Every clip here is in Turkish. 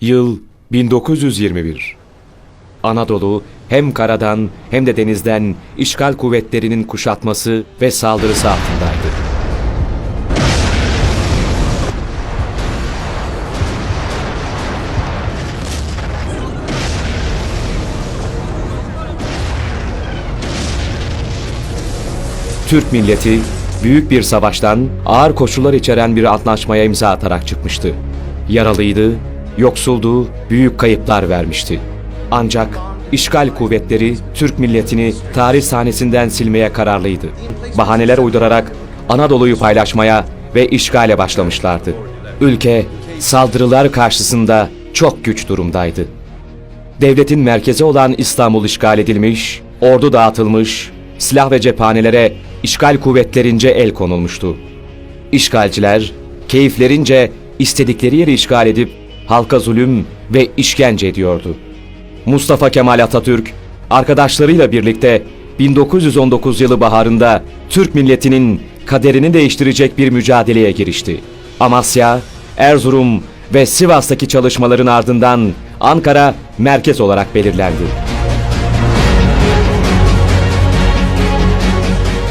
Yıl 1921. Anadolu hem karadan hem de denizden işgal kuvvetlerinin kuşatması ve saldırısı altındaydı. Türk milleti büyük bir savaştan ağır koşullar içeren bir antlaşmaya imza atarak çıkmıştı. Yaralıydı, yoksuldu, büyük kayıplar vermişti. Ancak işgal kuvvetleri Türk milletini tarih sahnesinden silmeye kararlıydı. Bahaneler uydurarak Anadolu'yu paylaşmaya ve işgale başlamışlardı. Ülke saldırılar karşısında çok güç durumdaydı. Devletin merkezi olan İstanbul işgal edilmiş, ordu dağıtılmış, silah ve cephanelere işgal kuvvetlerince el konulmuştu. İşgalciler keyiflerince istedikleri yeri işgal edip halka zulüm ve işkence ediyordu. Mustafa Kemal Atatürk arkadaşlarıyla birlikte 1919 yılı baharında Türk milletinin kaderini değiştirecek bir mücadeleye girişti. Amasya, Erzurum ve Sivas'taki çalışmaların ardından Ankara merkez olarak belirlendi.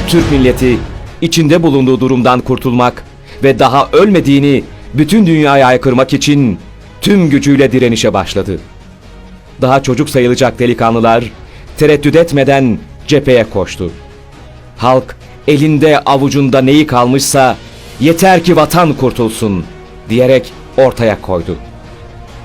Türk milleti içinde bulunduğu durumdan kurtulmak ve daha ölmediğini bütün dünyaya aykırmak için tüm gücüyle direnişe başladı. Daha çocuk sayılacak delikanlılar tereddüt etmeden cepheye koştu. Halk elinde avucunda neyi kalmışsa yeter ki vatan kurtulsun diyerek ortaya koydu.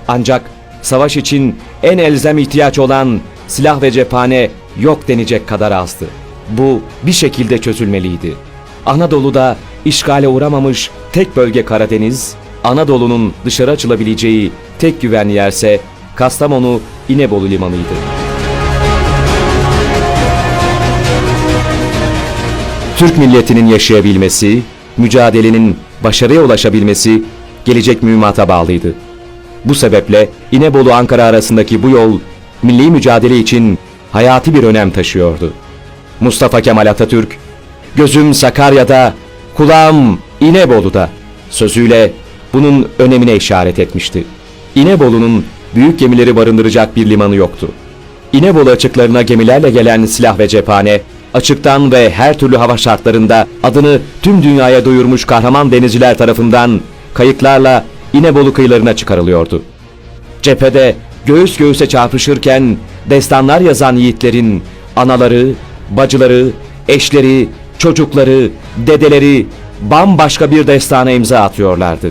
Ancak savaş için en elzem ihtiyaç olan silah ve cephane yok denecek kadar azdı. Bu bir şekilde çözülmeliydi. Anadolu'da işgale uğramamış tek bölge Karadeniz, Anadolu'nun dışarı açılabileceği tek güvenli yerse Kastamonu İnebolu limanıydı. Türk milletinin yaşayabilmesi, mücadelenin başarıya ulaşabilmesi gelecek mühimmata bağlıydı. Bu sebeple İnebolu-Ankara arasındaki bu yol milli mücadele için hayati bir önem taşıyordu. Mustafa Kemal Atatürk, gözüm Sakarya'da, kulağım İnebolu'da sözüyle bunun önemine işaret etmişti. İnebolu'nun büyük gemileri barındıracak bir limanı yoktu. İnebolu açıklarına gemilerle gelen silah ve cephane, açıktan ve her türlü hava şartlarında adını tüm dünyaya duyurmuş kahraman denizciler tarafından kayıklarla İnebolu kıyılarına çıkarılıyordu. Cephede göğüs göğüse çarpışırken destanlar yazan yiğitlerin anaları, bacıları, eşleri, çocukları, dedeleri bambaşka bir destana imza atıyorlardı.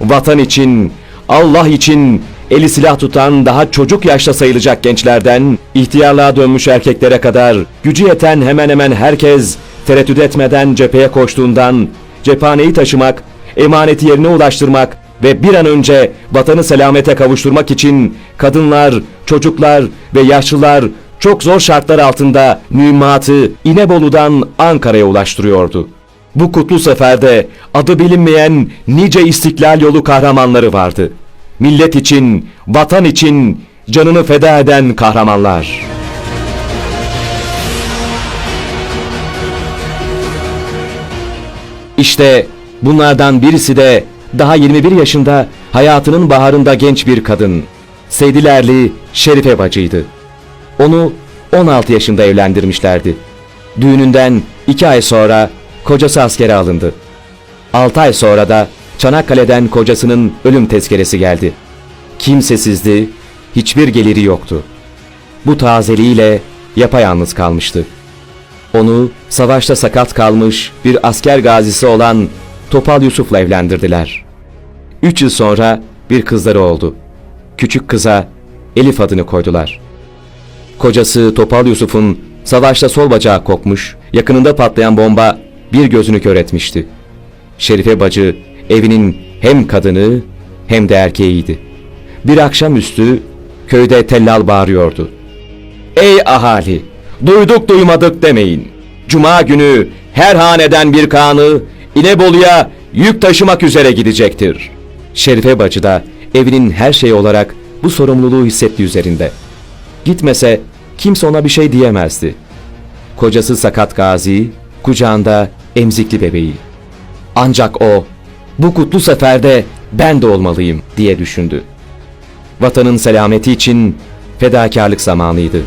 Vatan için, Allah için eli silah tutan daha çocuk yaşta sayılacak gençlerden ihtiyarlığa dönmüş erkeklere kadar gücü yeten hemen hemen herkes tereddüt etmeden cepheye koştuğundan cephaneyi taşımak, emaneti yerine ulaştırmak ve bir an önce vatanı selamete kavuşturmak için kadınlar, çocuklar ve yaşlılar çok zor şartlar altında mühimmatı İnebolu'dan Ankara'ya ulaştırıyordu. Bu kutlu seferde adı bilinmeyen nice istiklal yolu kahramanları vardı. Millet için, vatan için canını feda eden kahramanlar. İşte bunlardan birisi de daha 21 yaşında hayatının baharında genç bir kadın. Seydilerli Şerife bacıydı. Onu 16 yaşında evlendirmişlerdi. Düğününden 2 ay sonra kocası askere alındı. 6 ay sonra da Çanakkale'den kocasının ölüm tezkeresi geldi. Kimsesizdi, hiçbir geliri yoktu. Bu tazeliğiyle yapayalnız kalmıştı. Onu savaşta sakat kalmış bir asker gazisi olan Topal Yusuf'la evlendirdiler. Üç yıl sonra bir kızları oldu. Küçük kıza Elif adını koydular. Kocası Topal Yusuf'un savaşta sol bacağı kopmuş, yakınında patlayan bomba bir gözünü kör etmişti. Şerife bacı evinin hem kadını hem de erkeğiydi. Bir akşamüstü köyde tellal bağırıyordu. Ey ahali! Duyduk duymadık demeyin. Cuma günü her haneden bir kanı İnebolu'ya yük taşımak üzere gidecektir. Şerife bacı da evinin her şeyi olarak bu sorumluluğu hissetti üzerinde. Gitmese kimse ona bir şey diyemezdi. Kocası sakat gazi, kucağında emzikli bebeği. Ancak o bu kutlu seferde ben de olmalıyım diye düşündü. Vatanın selameti için fedakarlık zamanıydı.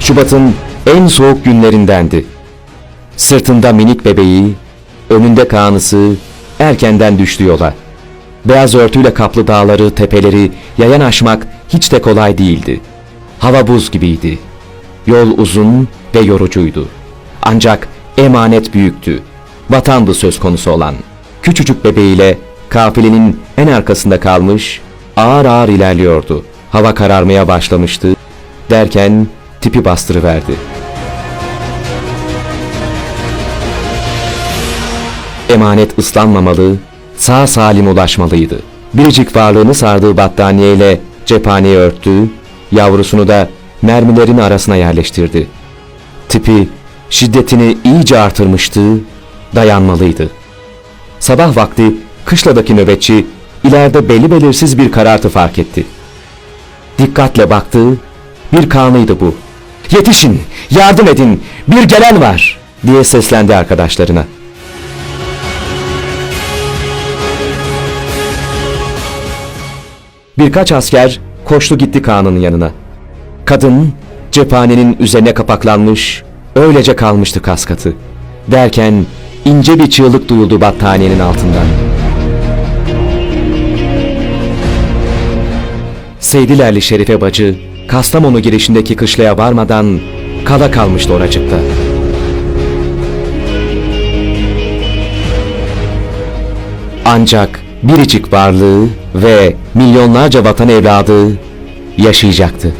Şubat'ın en soğuk günlerindendi. Sırtında minik bebeği, önünde kanısı erkenden düştü yola. Beyaz örtüyle kaplı dağları, tepeleri yayan aşmak hiç de kolay değildi. Hava buz gibiydi. Yol uzun ve yorucuydu. Ancak emanet büyüktü. Vatandı söz konusu olan. Küçücük bebeğiyle kafilenin en arkasında kalmış, ağır ağır ilerliyordu. Hava kararmaya başlamıştı. Derken tipi bastırıverdi. Emanet ıslanmamalı, sağ salim ulaşmalıydı. Biricik varlığını sardığı battaniyeyle cephaneyi örttü, yavrusunu da mermilerin arasına yerleştirdi. Tipi şiddetini iyice artırmıştı, dayanmalıydı. Sabah vakti kışladaki nöbetçi ileride belli belirsiz bir karartı fark etti. Dikkatle baktı, bir kanıydı bu. Yetişin, yardım edin, bir gelen var diye seslendi arkadaşlarına. Birkaç asker koştu gitti Kaan'ın yanına. Kadın cephanenin üzerine kapaklanmış, öylece kalmıştı kaskatı. Derken ince bir çığlık duyuldu battaniyenin altından. Seydilerli Şerife bacı, Kastamonu girişindeki kışlaya varmadan kala kalmıştı oracıkta. Ancak biricik varlığı ve milyonlarca vatan evladı yaşayacaktı.